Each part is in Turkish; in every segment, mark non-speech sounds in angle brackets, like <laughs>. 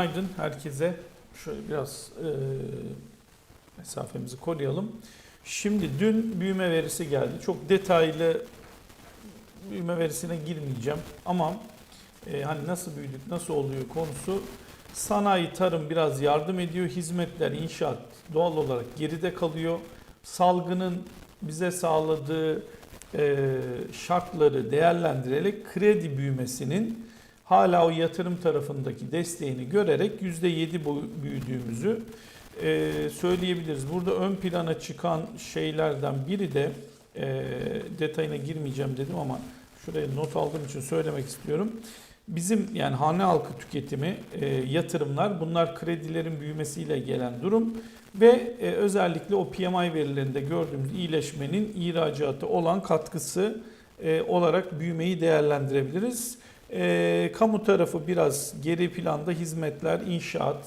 Günaydın herkese. Şöyle biraz e, mesafemizi koruyalım. Şimdi dün büyüme verisi geldi. Çok detaylı büyüme verisine girmeyeceğim ama e, hani nasıl büyüdük, nasıl oluyor konusu sanayi, tarım biraz yardım ediyor. Hizmetler, inşaat doğal olarak geride kalıyor. Salgının bize sağladığı e, şartları değerlendirerek kredi büyümesinin hala o yatırım tarafındaki desteğini görerek %7 boy- büyüdüğümüzü e, söyleyebiliriz. Burada ön plana çıkan şeylerden biri de e, detayına girmeyeceğim dedim ama şuraya not aldığım için söylemek istiyorum. Bizim yani hane halkı tüketimi, e, yatırımlar bunlar kredilerin büyümesiyle gelen durum ve e, özellikle o PMI verilerinde gördüğümüz iyileşmenin ihracatı olan katkısı e, olarak büyümeyi değerlendirebiliriz. E, kamu tarafı biraz geri planda hizmetler, inşaat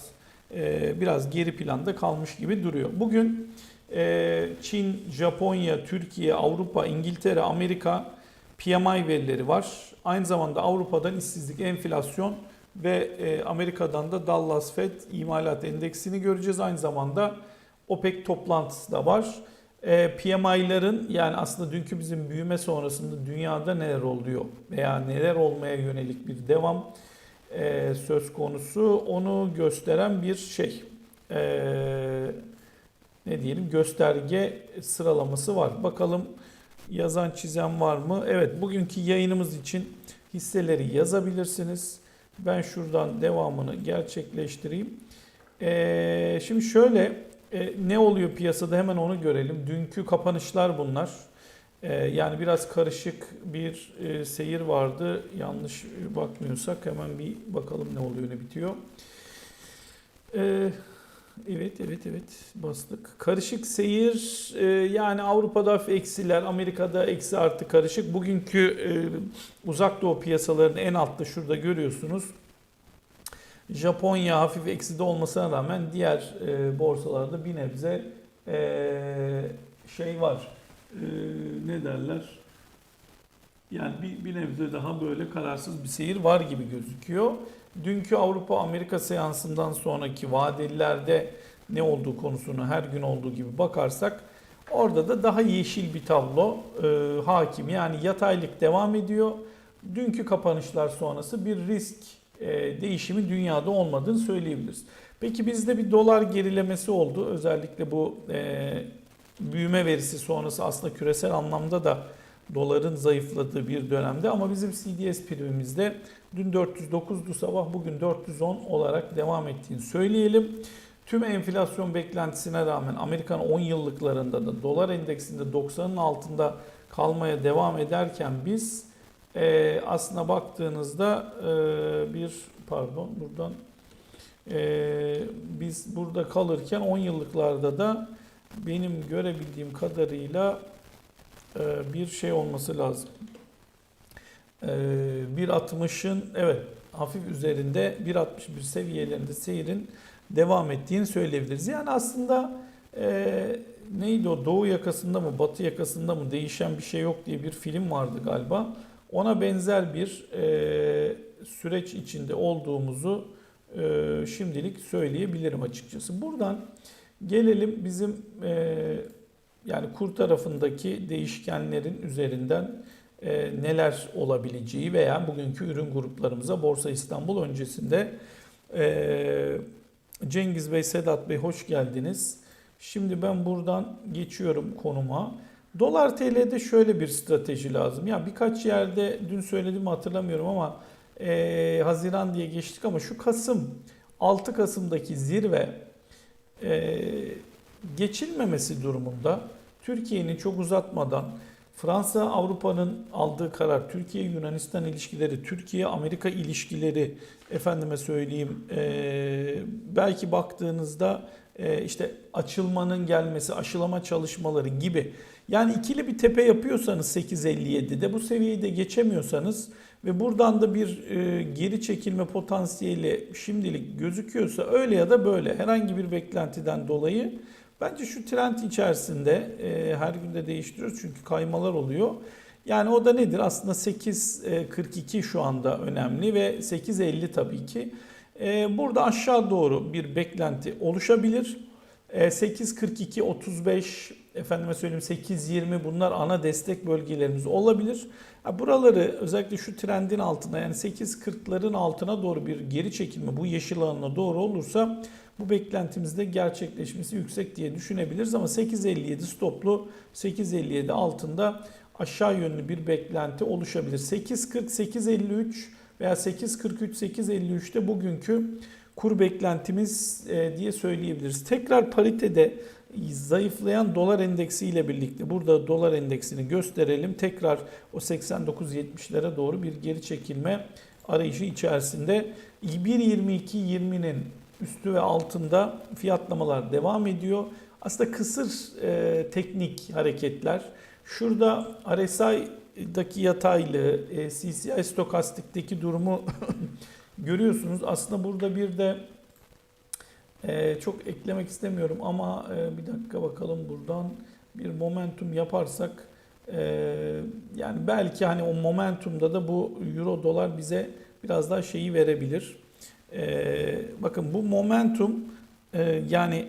e, biraz geri planda kalmış gibi duruyor. Bugün e, Çin, Japonya, Türkiye, Avrupa, İngiltere, Amerika PMI verileri var. Aynı zamanda Avrupa'dan işsizlik, enflasyon ve e, Amerika'dan da Dallas Fed imalat endeksini göreceğiz. Aynı zamanda OPEC toplantısı da var. E, PMI'ların yani aslında dünkü bizim büyüme sonrasında dünyada neler oluyor veya neler olmaya yönelik bir devam e, söz konusu onu gösteren bir şey. E, ne diyelim gösterge sıralaması var. Bakalım yazan çizen var mı? Evet bugünkü yayınımız için hisseleri yazabilirsiniz. Ben şuradan devamını gerçekleştireyim. E, şimdi şöyle e, ne oluyor piyasada hemen onu görelim. Dünkü kapanışlar bunlar. E, yani biraz karışık bir e, seyir vardı. Yanlış bakmıyorsak hemen bir bakalım ne oluyor ne bitiyor. E, evet evet evet bastık. Karışık seyir e, yani Avrupa'da eksiler, Amerika'da eksi artı karışık. Bugünkü e, uzak doğu piyasalarının en altta şurada görüyorsunuz. Japonya hafif ekside olmasına rağmen diğer e, borsalarda bir nebze e, şey var. E, ne derler? Yani bir, bir nebze daha böyle kararsız bir seyir var gibi gözüküyor. Dünkü Avrupa-Amerika seansından sonraki vadelilerde ne olduğu konusunu her gün olduğu gibi bakarsak orada da daha yeşil bir tablo e, hakim. Yani yataylık devam ediyor. Dünkü kapanışlar sonrası bir risk değişimi dünyada olmadığını söyleyebiliriz. Peki bizde bir dolar gerilemesi oldu. Özellikle bu e, büyüme verisi sonrası aslında küresel anlamda da doların zayıfladığı bir dönemde ama bizim CDS primimizde dün 409'du sabah bugün 410 olarak devam ettiğini söyleyelim. Tüm enflasyon beklentisine rağmen Amerikan 10 yıllıklarında da dolar endeksinde 90'ın altında kalmaya devam ederken biz e, aslına baktığınızda e, bir pardon buradan e, biz burada kalırken 10 yıllıklarda da benim görebildiğim kadarıyla e, bir şey olması lazım. E, 1.60'ın evet hafif üzerinde 1.61 seviyelerinde seyrin devam ettiğini söyleyebiliriz. Yani aslında e, neydi o doğu yakasında mı batı yakasında mı değişen bir şey yok diye bir film vardı galiba. Ona benzer bir e, süreç içinde olduğumuzu e, şimdilik söyleyebilirim açıkçası. Buradan gelelim bizim e, yani kur tarafındaki değişkenlerin üzerinden e, neler olabileceği veya bugünkü ürün gruplarımıza Borsa İstanbul öncesinde e, Cengiz Bey, Sedat Bey hoş geldiniz. Şimdi ben buradan geçiyorum konuma. Dolar TL'de şöyle bir strateji lazım. Ya birkaç yerde dün söylediğimi hatırlamıyorum ama e, Haziran diye geçtik ama şu Kasım 6 Kasım'daki zirve e, geçilmemesi durumunda Türkiye'nin çok uzatmadan Fransa Avrupa'nın aldığı karar, Türkiye Yunanistan ilişkileri, Türkiye Amerika ilişkileri efendime söyleyeyim e, belki baktığınızda e, işte açılmanın gelmesi, aşılama çalışmaları gibi. Yani ikili bir tepe yapıyorsanız 8.57'de bu seviyeyi de geçemiyorsanız ve buradan da bir e, geri çekilme potansiyeli şimdilik gözüküyorsa öyle ya da böyle herhangi bir beklentiden dolayı bence şu trend içerisinde e, her günde değiştiriyoruz çünkü kaymalar oluyor. Yani o da nedir? Aslında 8.42 şu anda önemli ve 8.50 tabii ki. Ee, burada aşağı doğru bir beklenti oluşabilir. Ee, 8.42, 35, efendime söyleyeyim 8.20 bunlar ana destek bölgelerimiz olabilir. Buraları özellikle şu trendin altına yani 8.40'ların altına doğru bir geri çekilme bu yeşil alanına doğru olursa bu beklentimizde gerçekleşmesi yüksek diye düşünebiliriz ama 8.57 stoplu 8.57 altında aşağı yönlü bir beklenti oluşabilir. 8.40 8.53 veya 8.43 8.53'te bugünkü kur beklentimiz e, diye söyleyebiliriz. Tekrar paritede zayıflayan dolar endeksi ile birlikte burada dolar endeksini gösterelim. Tekrar o 89-70'lere doğru bir geri çekilme arayışı içerisinde 1.22-20'nin üstü ve altında fiyatlamalar devam ediyor. Aslında kısır e, teknik hareketler. Şurada RSI'daki yataylığı, e, CCI stokastikteki durumu <laughs> görüyorsunuz. Aslında burada bir de e, çok eklemek istemiyorum ama e, bir dakika bakalım buradan bir momentum yaparsak e, yani belki hani o momentumda da bu euro dolar bize biraz daha şeyi verebilir. E, bakın bu momentum e, yani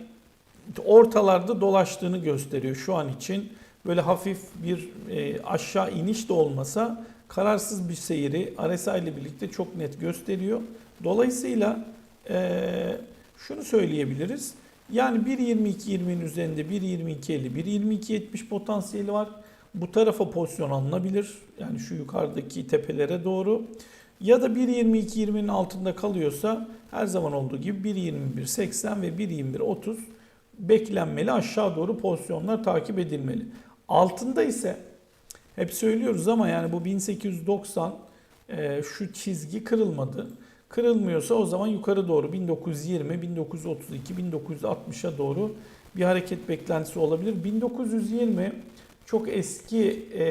ortalarda dolaştığını gösteriyor şu an için. Böyle hafif bir e, aşağı iniş de olmasa kararsız bir seyri RSI ile birlikte çok net gösteriyor. Dolayısıyla e, şunu söyleyebiliriz. Yani 1.22.20'nin üzerinde 1.22.50, 1.22.70 potansiyeli var. Bu tarafa pozisyon alınabilir. Yani şu yukarıdaki tepelere doğru. Ya da 1.22.20'nin altında kalıyorsa her zaman olduğu gibi 1.21.80 ve 1.21.30 beklenmeli aşağı doğru pozisyonlar takip edilmeli. Altında ise hep söylüyoruz ama yani bu 1890 e, şu çizgi kırılmadı. Kırılmıyorsa o zaman yukarı doğru 1920, 1932, 1960'a doğru bir hareket beklentisi olabilir. 1920 çok eski e,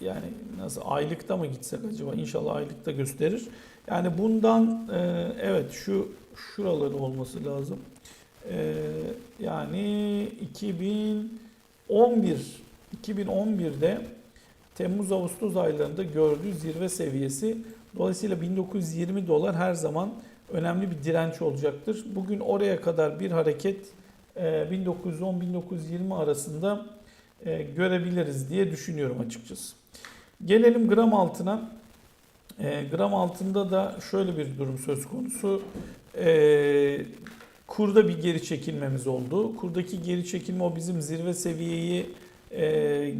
yani nasıl aylıkta mı gitsek acaba inşallah aylıkta gösterir. Yani bundan e, evet şu şuraları olması lazım. E, yani 2011 2011'de Temmuz Ağustos aylarında gördüğü zirve seviyesi dolayısıyla 1920 dolar her zaman önemli bir direnç olacaktır. Bugün oraya kadar bir hareket 1910-1920 arasında e, görebiliriz diye düşünüyorum açıkçası. Gelelim gram altına. E, gram altında da şöyle bir durum söz konusu. E, kurda bir geri çekilmemiz oldu. Kurdaki geri çekilme o bizim zirve seviyeyi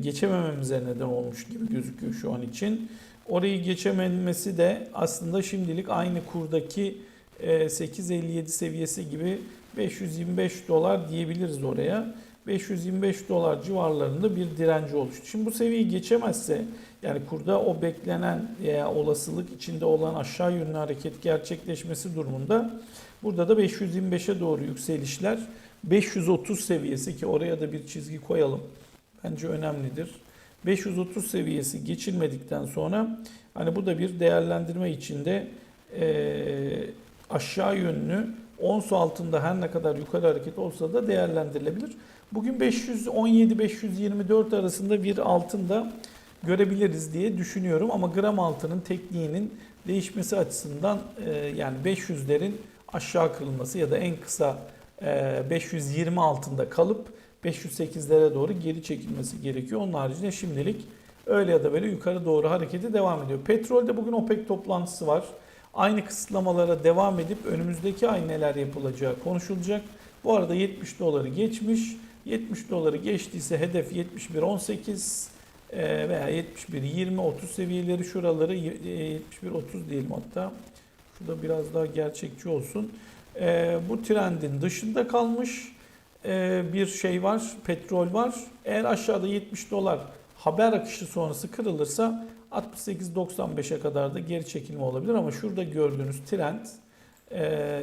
geçemememize neden olmuş gibi gözüküyor şu an için. Orayı geçememesi de aslında şimdilik aynı kurdaki 8.57 seviyesi gibi 525 dolar diyebiliriz oraya. 525 dolar civarlarında bir direnci oluştu. Şimdi bu seviyeyi geçemezse yani kurda o beklenen veya olasılık içinde olan aşağı yönlü hareket gerçekleşmesi durumunda burada da 525'e doğru yükselişler 530 seviyesi ki oraya da bir çizgi koyalım. Bence önemlidir. 530 seviyesi geçilmedikten sonra hani bu da bir değerlendirme içinde e, aşağı yönlü ons altında her ne kadar yukarı hareket olsa da değerlendirilebilir. Bugün 517-524 arasında bir altında görebiliriz diye düşünüyorum ama gram altının tekniğinin değişmesi açısından e, yani 500'lerin aşağı kırılması ya da en kısa e, 520 altında kalıp 508'lere doğru geri çekilmesi gerekiyor. Onun haricinde şimdilik öyle ya da böyle yukarı doğru hareketi devam ediyor. Petrolde bugün OPEC toplantısı var. Aynı kısıtlamalara devam edip önümüzdeki ay neler yapılacağı konuşulacak. Bu arada 70 doları geçmiş. 70 doları geçtiyse hedef 71.18 e, veya 71.20-30 seviyeleri şuraları 71.30 diyelim hatta. Şurada biraz daha gerçekçi olsun. E, bu trendin dışında kalmış e, bir şey var, petrol var. Eğer aşağıda 70 dolar haber akışı sonrası kırılırsa 68-95'e kadar da geri çekilme olabilir ama şurada gördüğünüz trend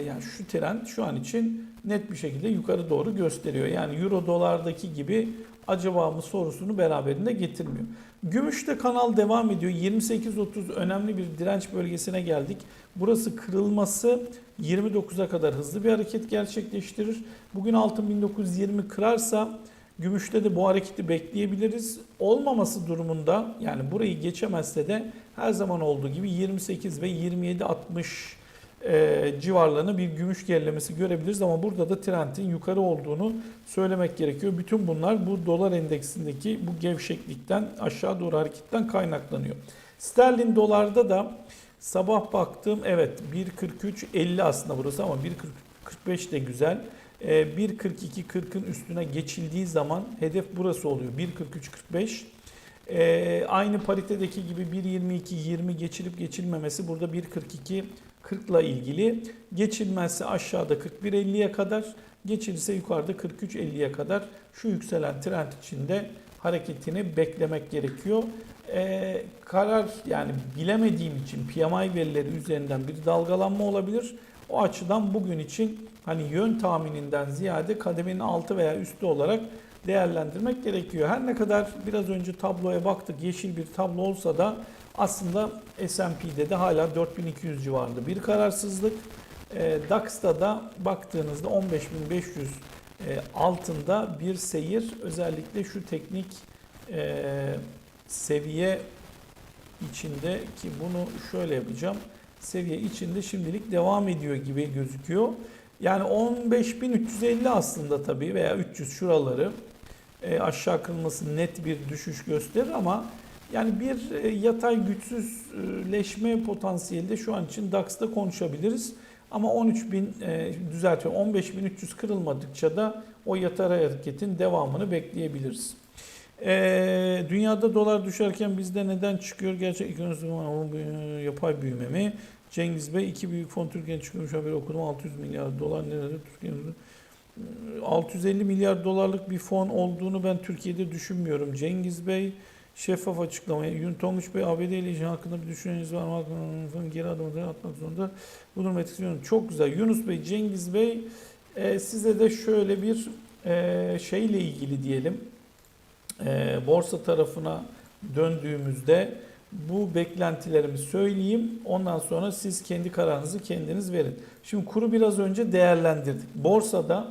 yani şu trend şu an için net bir şekilde yukarı doğru gösteriyor. Yani euro dolardaki gibi acaba mı sorusunu beraberinde getirmiyor. Gümüşte kanal devam ediyor. 28.30 önemli bir direnç bölgesine geldik. Burası kırılması 29'a kadar hızlı bir hareket gerçekleştirir. Bugün altın 1920 kırarsa gümüşte de bu hareketi bekleyebiliriz. Olmaması durumunda yani burayı geçemezse de her zaman olduğu gibi 28 ve 27.60 e, civarlarına bir gümüş gerilemesi görebiliriz ama burada da trendin yukarı olduğunu söylemek gerekiyor. Bütün bunlar bu dolar endeksindeki bu gevşeklikten aşağı doğru hareketten kaynaklanıyor. Sterlin dolarda da sabah baktım evet 1.43.50 aslında burası ama 1.45 de güzel. E, 1.42.40'ın üstüne geçildiği zaman hedef burası oluyor 1.43.45. E, aynı paritedeki gibi 1.22.20 geçilip geçilmemesi burada 1.42 40'la ilgili. Geçilmezse aşağıda 41.50'ye kadar, geçilirse yukarıda 43.50'ye kadar şu yükselen trend içinde hareketini beklemek gerekiyor. Ee, karar yani bilemediğim için PMI verileri üzerinden bir dalgalanma olabilir. O açıdan bugün için hani yön tahmininden ziyade kademenin altı veya üstü olarak değerlendirmek gerekiyor. Her ne kadar biraz önce tabloya baktık yeşil bir tablo olsa da aslında S&P'de de hala 4200 civarında bir kararsızlık. E, DAX'ta da baktığınızda 15500 e, altında bir seyir. Özellikle şu teknik e, seviye içinde ki bunu şöyle yapacağım. Seviye içinde şimdilik devam ediyor gibi gözüküyor. Yani 15350 aslında tabii veya 300 şuraları e, aşağı kırılması net bir düşüş gösterir ama yani bir e, yatay güçsüzleşme potansiyeli de şu an için DAX'ta konuşabiliriz. Ama 13.000 e, düzeltiyorum 15.300 kırılmadıkça da o yatay hareketin devamını bekleyebiliriz. E, dünyada dolar düşerken bizde neden çıkıyor? Gerçek ekonomisi yapay büyüme mi? Cengiz Bey iki büyük fon Türkiye'ye çıkmış haberi okudum. 600 milyar dolar nerede? Türkiye'de 650 milyar dolarlık bir fon olduğunu ben Türkiye'de düşünmüyorum. Cengiz Bey şeffaf açıklamayı. Yun Tonguç Bey ABD ile ilişkin hakkında bir düşünceniz var mı? Geri adımları atmak zorunda. Bu durum etkiliyor. Çok güzel. Yunus Bey, Cengiz Bey e, size de şöyle bir e, şeyle ilgili diyelim. E, borsa tarafına döndüğümüzde bu beklentilerimi söyleyeyim. Ondan sonra siz kendi kararınızı kendiniz verin. Şimdi kuru biraz önce değerlendirdik. Borsada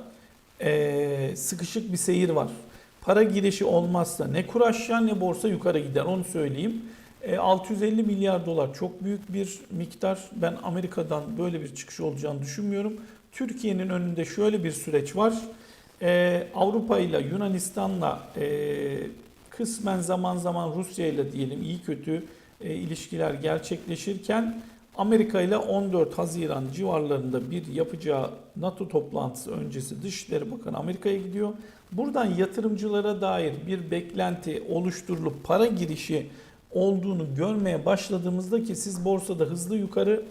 e, sıkışık bir seyir var. Para girişi olmazsa ne kur aşağı ne borsa yukarı gider onu söyleyeyim. E, 650 milyar dolar çok büyük bir miktar. Ben Amerika'dan böyle bir çıkış olacağını düşünmüyorum. Türkiye'nin önünde şöyle bir süreç var. E, Avrupa ile Yunanistan'la e, kısmen zaman zaman Rusya ile diyelim iyi kötü e, ilişkiler gerçekleşirken Amerika ile 14 Haziran civarlarında bir yapacağı NATO toplantısı öncesi Dışişleri Bakanı Amerika'ya gidiyor. Buradan yatırımcılara dair bir beklenti oluşturulup para girişi olduğunu görmeye başladığımızda ki siz borsada hızlı yukarı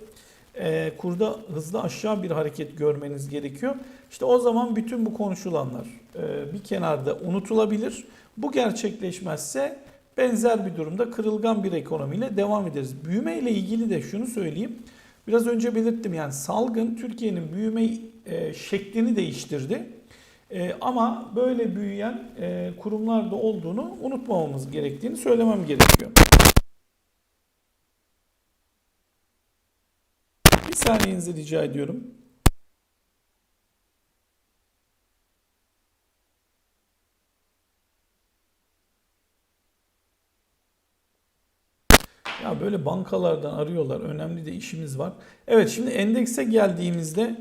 e, kurda hızlı aşağı bir hareket görmeniz gerekiyor. İşte o zaman bütün bu konuşulanlar e, bir kenarda unutulabilir. Bu gerçekleşmezse benzer bir durumda kırılgan bir ekonomiyle devam ederiz. Büyüme ile ilgili de şunu söyleyeyim. Biraz önce belirttim yani salgın Türkiye'nin büyüme e, şeklini değiştirdi. E, ama böyle büyüyen e, kurumlar da olduğunu unutmamamız gerektiğini söylemem gerekiyor. Bir saniyenizi rica ediyorum. Ya böyle bankalardan arıyorlar. Önemli de işimiz var. Evet şimdi endekse geldiğimizde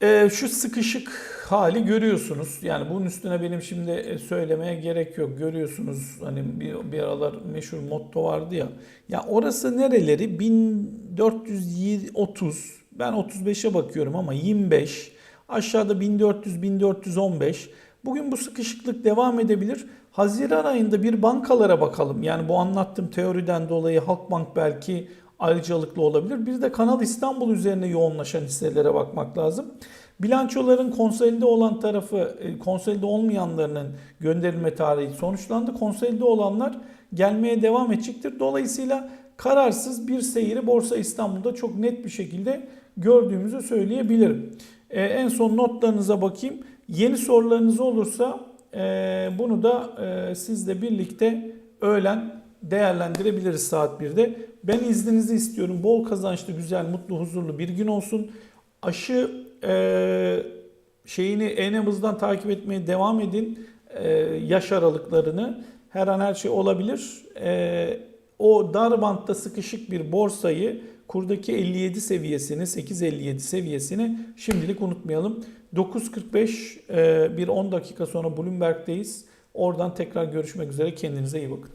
e, şu sıkışık hali görüyorsunuz. Yani bunun üstüne benim şimdi e, söylemeye gerek yok. Görüyorsunuz hani bir, bir aralar meşhur motto vardı ya. Ya orası nereleri? 1430. Ben 35'e bakıyorum ama 25. Aşağıda 1400 1415. Bugün bu sıkışıklık devam edebilir. Haziran ayında bir bankalara bakalım. Yani bu anlattığım teoriden dolayı Halkbank belki ayrıcalıklı olabilir. Bir de Kanal İstanbul üzerine yoğunlaşan hisselere bakmak lazım. Bilançoların konsolide olan tarafı, e, konsolide olmayanlarının gönderilme tarihi sonuçlandı. Konsolide olanlar gelmeye devam edecektir. Dolayısıyla kararsız bir seyri Borsa İstanbul'da çok net bir şekilde gördüğümüzü söyleyebilirim. Ee, en son notlarınıza bakayım. Yeni sorularınız olursa e, bunu da e, sizle birlikte öğlen değerlendirebiliriz saat 1'de. Ben izninizi istiyorum. Bol kazançlı, güzel, mutlu, huzurlu bir gün olsun. Aşı e, şeyini en takip etmeye devam edin. E, yaş aralıklarını. Her an her şey olabilir. O dar bantta sıkışık bir borsayı Kurdaki 57 seviyesini, 8.57 seviyesini şimdilik unutmayalım. 9.45 e, bir 10 dakika sonra Bloomberg'deyiz. Oradan tekrar görüşmek üzere. Kendinize iyi bakın.